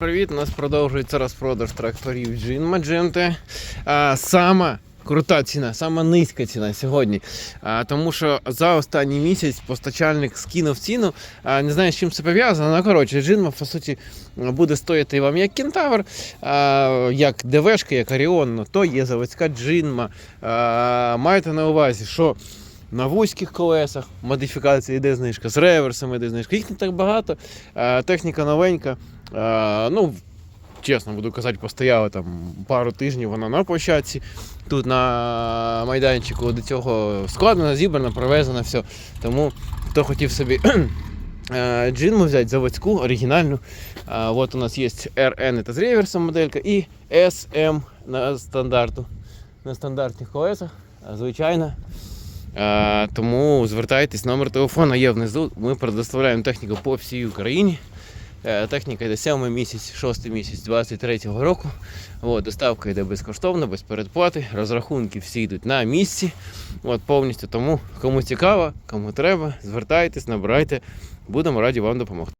Привіт, у нас продовжується розпродаж тракторів Magenta. А, сама крута ціна, сама низька ціна сьогодні. А, тому що за останній місяць постачальник скинув ціну. А, не знаю, з чим це пов'язано. Ну, коротше, Jean, по суті, буде стояти вам як кентавр, а, як ДВшка, як Оріон, то є заводська джинма. А, маєте на увазі, що на вузьких колесах модифікація йде знижка, з реверсами йде знижка. Їх не так багато, техніка новенька. Ну, чесно буду казати, постояла там пару тижнів вона на площадці. Тут на майданчику до цього складено, зібрано, привезено все. Тому хто хотів собі е, джинму взяти заводську, оригінальну. А, от у нас є RN, це з реверсом моделька, і SM на стандарту. На стандартних колесах, звичайно. А, тому звертайтесь, номер телефону є внизу. Ми предоставляємо техніку по всій Україні. Е, Техніка йде 7 місяць, 6 місяць 23-го року. От, доставка йде безкоштовно, без передплати. Розрахунки всі йдуть на місці. От, повністю. Тому кому цікаво, кому треба, звертайтесь, набирайте. Будемо раді вам допомогти.